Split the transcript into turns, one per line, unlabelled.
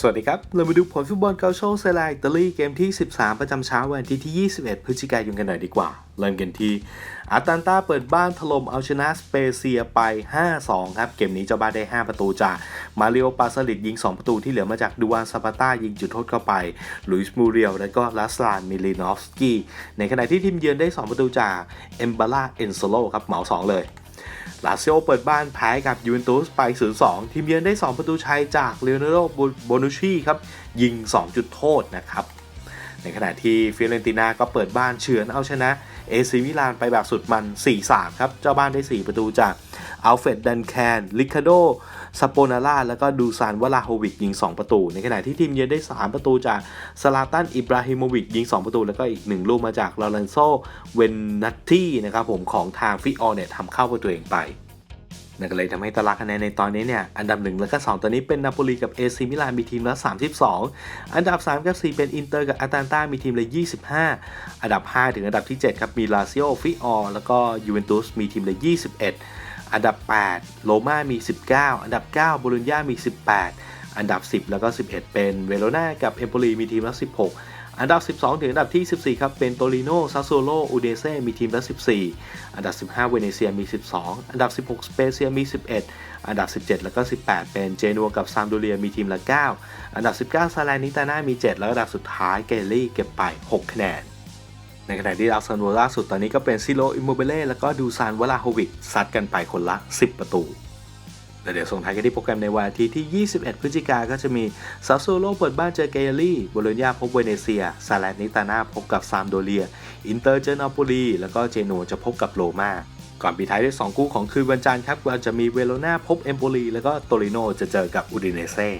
สวัสดีครับ เรามาดูผลฟุตบอลเกาโชเซลาอิตาลีเกมที่ 13 ประจำเช้าวันทิตย์ที่ 21 พฤศจิกายนกันหน่อยดีกว่า เริ่มกันที่อาตันตาเปิดบ้านถล่มเอาชนะสเปเซียไป 5-2 ครับ เกมนี้เจ้าบ้านได้ 5 ประตูจาก มาริโอปาสลิดยิง 2 ประตูที่เหลือมาจากดูวานซาปาต้ายิงจุดโทษเข้าไปลุยส์มูเรียลและก็ลาสลานมิลินอฟสกี้ในขณะที่ทีมเยือนได้ 2 ประตูจากเอมบาลาเอนโซโลครับเหมา 2 เลย ลาซิโอเปิดบ้านแพ้กับยูเวนตุสไป 0-2 ทีมเยือนได้ 2 ประตูชัยจากเลโอนาร์โดโบนูชีครับ ยิง 2 จุดโทษนะครับ ในขณะที่ฟิเรนตินาก็เปิดบ้านเฉือนเอาชนะเอซิมิลานไปแบบสุดมัน 4-3 ครับ เจ้าบ้านได้ 4 ประตูจากอัลเฟรดดันแคนลิคาโดซาโปนาร่าแล้วก็ดูซานวลาโฮวิกยิง 2 ประตู ในขณะที่ทีมเยือนได้ 3 ประตูจากสลาตันอิบราฮิโมวิกยิง 2 ประตู แล้วก็อีก 1 ลูกมาจากลอเรนโซเวนนัตตี้นะครับผมของทางฟิออเนี่ยทำเข้าประตูเองไป นั่นก็เลยทำให้ตารางคะแนนในตอนนี้เนี่ย อันดับ 1 และก็ 2 ตอนนี้เป็นนาโปลีกับเอซิมิลานมีทีมละ32 อันดับ 3 กับ 4 เป็นอินเตอร์กับอาตานตามีทีมละ25 อันดับ 5 ถึงอันดับที่ 7 ครับ มีลาซิโอฟิออแล้วก็ยูเวนตุสมีทีมละ21 อันดับ 8 โรม่ามี 19 อันดับ 9บโลญญามี 18 อันดับ 10 แล้วก็ 11 เป็นเวโรนากับเอมโปลีมีทีมละ16 อันดับ 12 ถึงอันดับที่ 14 ครับ เป็นโตริโนซาโซโลอูเดเซ่มีทีมละ 14 อันดับ 15 เวเนเซียมี 12 อันดับ 16 สเปเซียมี 11 อันดับ 17 แล้วก็ 18 เป็นเจนัวกับซามโดเรียมีทีมละ 9 อันดับ 19 ซาแลนิตาน่ามี 7 แล้วอันดับสุดท้ายเกลลี่เก็บไป 6 คะแนน ในขณะที่ดาวซันโวล่าสุดตอนนี้ก็เป็นซิโลอิมโมเบเล่แล้วก็ดูซานวลาโฮวิกซัดกันไปคนละ 10 ประตู แล้วเดี๋ยวส่งท้ายกันที่โปรแกรมในวันอาทิตย์ที่ 21 พฤศจิกาก็จะมีซาโซโลเปิดบ้านเจอเกเลี่โบโลญญาพบเวเนเซีย ซาลนิตานาพบกับซามโดเลีย อินเตอร์เจอนาโปลี แล้วก็เจโนจะพบกับโรมาก่อนปิดท้ายด้วย 2 คู่ของคืนวันจันทร์ครับเราจะมีเวโรนาพบเอมโปลีแล้วก็โตริโนจะเจอกับอูดิเนเซ่